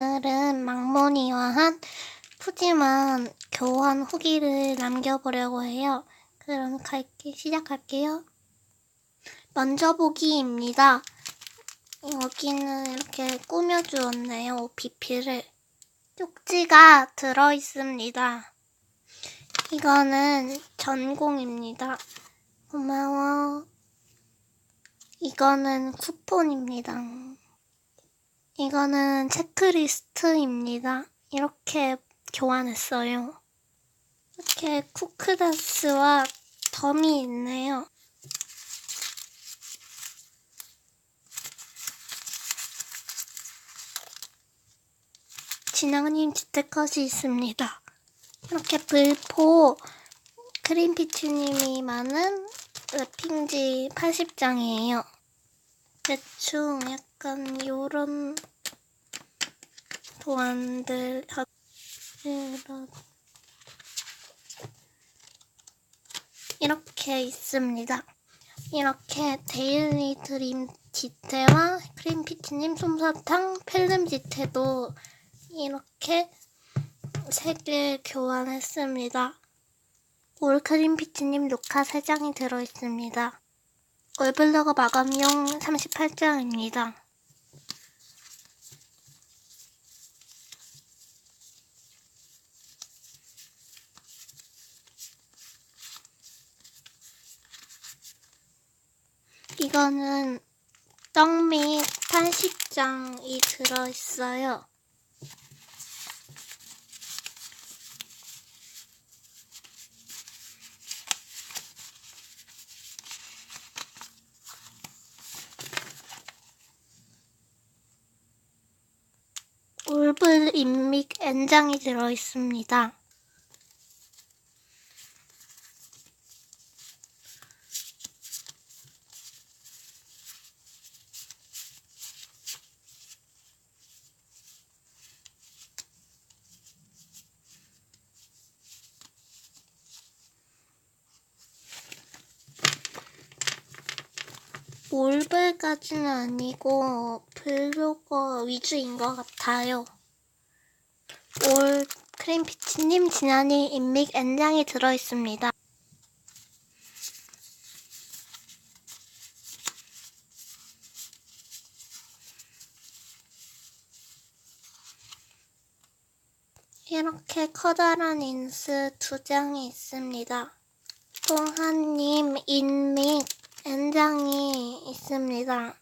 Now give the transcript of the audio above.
오늘은 망모니와 한 푸짐한 교환 후기를 남겨보려고 해요. 그럼 갈게, 시작할게요. 먼저 보기입니다. 여기는 이렇게 꾸며주었네요. 비피를. 쪽지가 들어있습니다. 이거는 전공입니다. 고마워. 이거는 쿠폰입니다. 이거는 체크리스트입니다. 이렇게 교환했어요. 이렇게 쿠크다스와 덤이 있네요. 진영님 주택컷이 있습니다. 이렇게 불포 크림피치님이 많은 랩핑지 80장이에요. 대충 약간 요런 도안들 하- 이런 이렇게 있습니다. 이렇게 데일리 드림 지테와 크림피치님 솜사탕 필름 지테도 이렇게 세 개 교환했습니다. 올 크림피치님 녹화 3장이 들어있습니다. 올블로그 마감용 38장입니다. 이거는 떡밑 80장이 들어있어요. 올블 인믹 N장이 들어있습니다. 올블까지는 아니고 블로거 위주인 것 같아요. 올 크림피치님 지난이 인믹 N장이 들어있습니다. 이렇게 커다란 인스 두 장이 있습니다. 동한님 인믹 N장이 있습니다.